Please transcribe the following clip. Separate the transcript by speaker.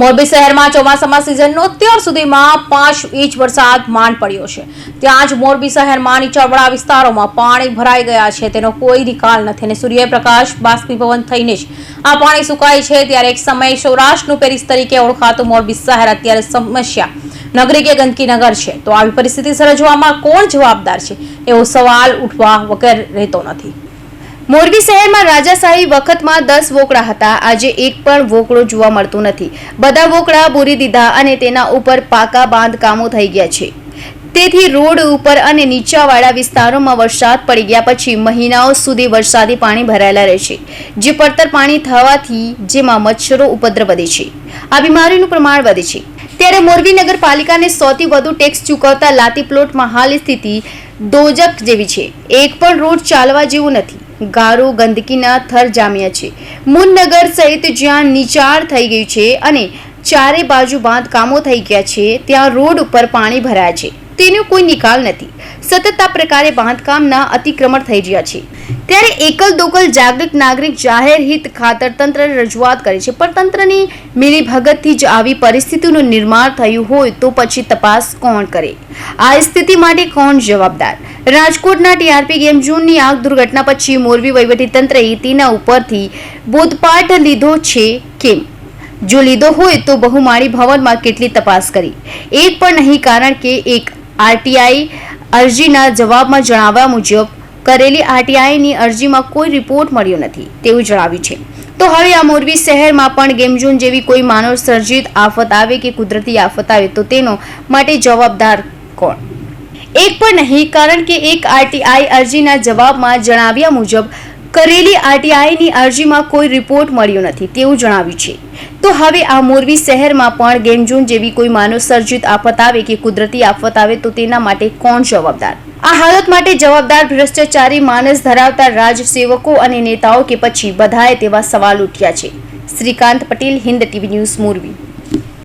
Speaker 1: મોરબી શહેરમાં ચોમાસામાં સિઝનનો અત્યાર સુધીમાં પાંચ ઇંચ વરસાદ માંડ પડ્યો છે. ત્યાં જ મોરબી શહેરમાં નીચાણવાળા વિસ્તારોમાં પાણી ભરાઈ ગયા છે. તેનો કોઈ નિકાલ નથી અને સૂર્યપ્રકાશ બાષ્પીભવન થઈને જ આ પાણી સુકાય છે. ત્યારે એક સમયે સૌરાષ્ટ્રનું પેરિસ તરીકે ઓળખાતું મોરબી શહેર અત્યારે સમસ્યા નગરી કે ગંદકી નગર છે. તો આવી પરિસ્થિતિ સર્જવામાં કોણ જવાબદાર છે? એવો સવાલ ઉઠવા વગર રહેતો નથી.
Speaker 2: મોરબી શહેરમાં રાજાશાહી વખતમાં દસ વોકડા હતા. આજે એક પણ વોકડો જોવા મળતું નથી. બધા વોકડા બોરી દીધા અને તેના ઉપર પાકા બાંધકામો થઈ ગયા છે. તેથી રોડ ઉપર અને નીચાવાળા વિસ્તારોમાં વરસાદ પડી ગયા પછી મહિનાઓ સુધી વરસાદી પાણી ભરાયેલા રહે છે, જે પડતર પાણી થવાથી જેમાં મચ્છરો ઉપદ્રવ વધે છે. આ બીમારીનું પ્રમાણ વધે છે. ત્યારે મોરબી નગરપાલિકાને સૌથી વધુ ટેક્સ ચૂકવતા લાતી પ્લોટમાં હાલ સ્થિતિ દોજક જેવી છે. એક પણ રોડ ચાલવા જેવું નથી. ગારો ગંદકીના થર જામ્યા છે. મુનનગર સહિત જ્યાં નીચાણ થઈ ગયું છે અને ચારે બાજુ બાંધકામો થઈ ગયા છે, ત્યાં રોડ ઉપર પાણી ભરાયા છે. તેનો કોઈ નિકાલ નથી. સતત આ પ્રકારે બાંધકામના અતિક્રમણ થઈ ગયા છે. ત્યારે એકલ દોકલ જાગૃત નાગરિક જાહેર હિત ખાતર તંત્ર રજૂઆત કરે છે. પણ તંત્રની મિલીભગતથી જ આવી પરિસ્થિતિનું નિર્માણ થયું હોય તો પછી તપાસ કોણ કરે? આ સ્થિતિ માટે કોણ જવાબદાર? રાજકોટના ટીઆરપી ગેમ ઝોનની આગ દુર્ઘટના પછી મોરબી વહીવટીતંત્રએ તેના ઉપરથી બોધપાઠ લીધો છે કેમ? જો લીધો હોય તો બહુમાળી ભવનમાં કેટલી તપાસ કરી? એક પણ નહીં, કારણ કે એક આરટીઆઈ અરજીના જવાબમાં જણાવ્યા મુજબ, કરેલી આરટીઆઈની અરજીમાં કોઈ રિપોર્ટ મળ્યો નથી, તેવું જણાવ્યું છે. તો હવે આ મોરબી શહેરમાં પણ ગેમઝોન જેવી કોઈ માનવ સર્જિત આફત આવે કે કુદરતી આફત આવે, તો તેનો માટે જવાબદાર કોણ? એક પણ નહીં, કારણ કે એક આરટીઆઈ અરજીના જવાબમાં જણાવ્યા મુજબ કરેલી આરટીઆઈની અરજીમાં કોઈ રિપોર્ટ મળ્યો નથી તેવું જણાવ્યું છે. તો હવે આ મોરબી શહેરમાં પણ ગેમઝોન જેવી કોઈ માનવ સર્જિત આફત આવે કે કુદરતી આફત આવે તો તેના માટે કોણ જવાબદાર? આ હાલત માટે જવાબદાર ભ્રષ્ટાચારી માનસ ધરાવતા રાજસેવકો અને નેતાઓ કે પછી બધાએ તેવા સવાલ ઉઠ્યા છે. Shrikant Patel, Hind TV news, Morbi.